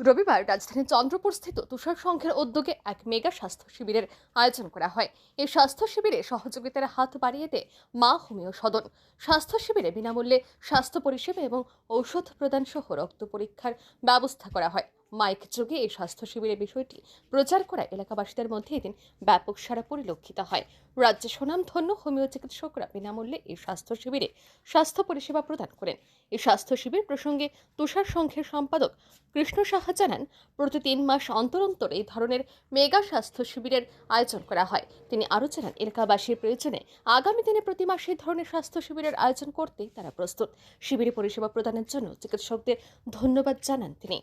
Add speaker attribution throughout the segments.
Speaker 1: রবিবার রাজধানীর চন্দ্রপুর স্থিত তুষার সংঘের উদ্যোগে এক মেগা স্বাস্থ্য শিবিরের আয়োজন করা হয়। এই স্বাস্থ্য শিবিরে সহযোগিতার হাত বাড়িয়ে দেয় মা হোমিও সদন। স্বাস্থ্য শিবিরে বিনামূল্যে স্বাস্থ্য পরিষেবা এবং ঔষধ প্রদান সহ রক্ত পরীক্ষার ব্যবস্থা করা হয়। মাইক যোগে এই স্বাস্থ্য শিবিরের বিষয়টি প্রচার করা এলাকাবাসীদের মধ্যে এদিন ব্যাপক সারা পরিলক্ষিত হয়। রাজ্যে সুনামধন্য হোমিও চিকিৎসকরা বিনামূল্যে এই স্বাস্থ্য শিবিরে স্বাস্থ্য পরিষেবা প্রদান করেন। এই স্বাস্থ্য শিবির প্রসঙ্গে তুষার সংঘের সম্পাদক কৃষ্ণ সাহা জানান, প্রতি তিন মাস অন্তর অন্তর এই ধরনের মেগা স্বাস্থ্য শিবিরের আয়োজন করা হয়। তিনি আরও জানান, এলাকাবাসীর প্রয়োজনে আগামী দিনে প্রতি মাসে এই ধরনের স্বাস্থ্য শিবিরের আয়োজন করতে তারা প্রস্তুত। শিবিরে পরিষেবা প্রদানের জন্য চিকিৎসকদের ধন্যবাদ জানান তিনি।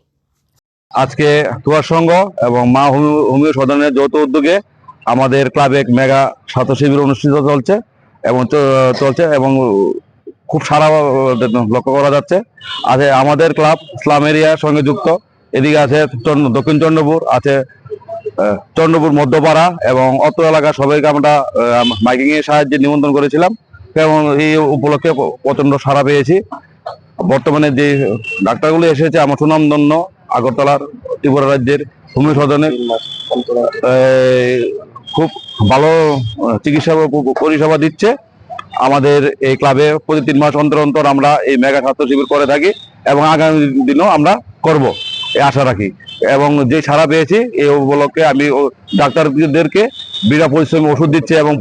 Speaker 2: আজকে তুয়ার সংঘ এবং মা হোমিও- সদনের যৌথ উদ্যোগে আমাদের ক্লাবে এক মেগা স্বাস্থ্য শিবির অনুষ্ঠিত চলছে এবং চলছে এবং খুব সারা লক্ষ্য করা যাচ্ছে। আছে আমাদের ক্লাব ইসলাম এরিয়ার সঙ্গে যুক্ত। এদিকে আছে দক্ষিণ চন্দ্রপুর, আছে চন্দ্রপুর মধ্যপাড়া এবং অত্র এলাকার সবাইকে আমরা মাইকিং এর সাহায্যে নিমন্ত্রণ করেছিলাম। এবং এই উপলক্ষে প- প্রচণ্ড সাড়া পেয়েছি। বর্তমানে যে ডাক্তারগুলো এসেছে, আমার সুনামধন্য আগরতলার ত্রিপুরা রাজ্যের ভূমি সদনে খুব ভালো চিকিৎসা পরিষেবা দিচ্ছে। আমাদের এই ক্লাবে প্রতি তিন মাস অন্তর অন্তর আমরা এই মেগা স্বাস্থ্য শিবির করে থাকি এবং আগামী দিনেও আমরা করব আশা রাখি। এবং যে ছাড়া পেয়েছি এই উপলক্ষে আমি ডাক্তারদেরকে বিনা পরিশ্রমে ওষুধ দিচ্ছে এবং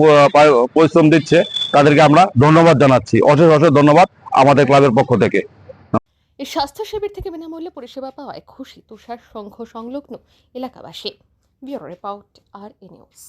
Speaker 2: পরিশ্রম দিচ্ছে, তাদেরকে আমরা ধন্যবাদ জানাচ্ছি। অশেষ অশেষ ধন্যবাদ আমাদের ক্লাবের পক্ষ থেকে।
Speaker 1: এই স্বাস্থ্য শিবির থেকে বিনামূল্যে পরিষেবা পাওয়ায় খুশি তুষার সংঘ সংলগ্ন এলাকাবাসী। Bureau report R A news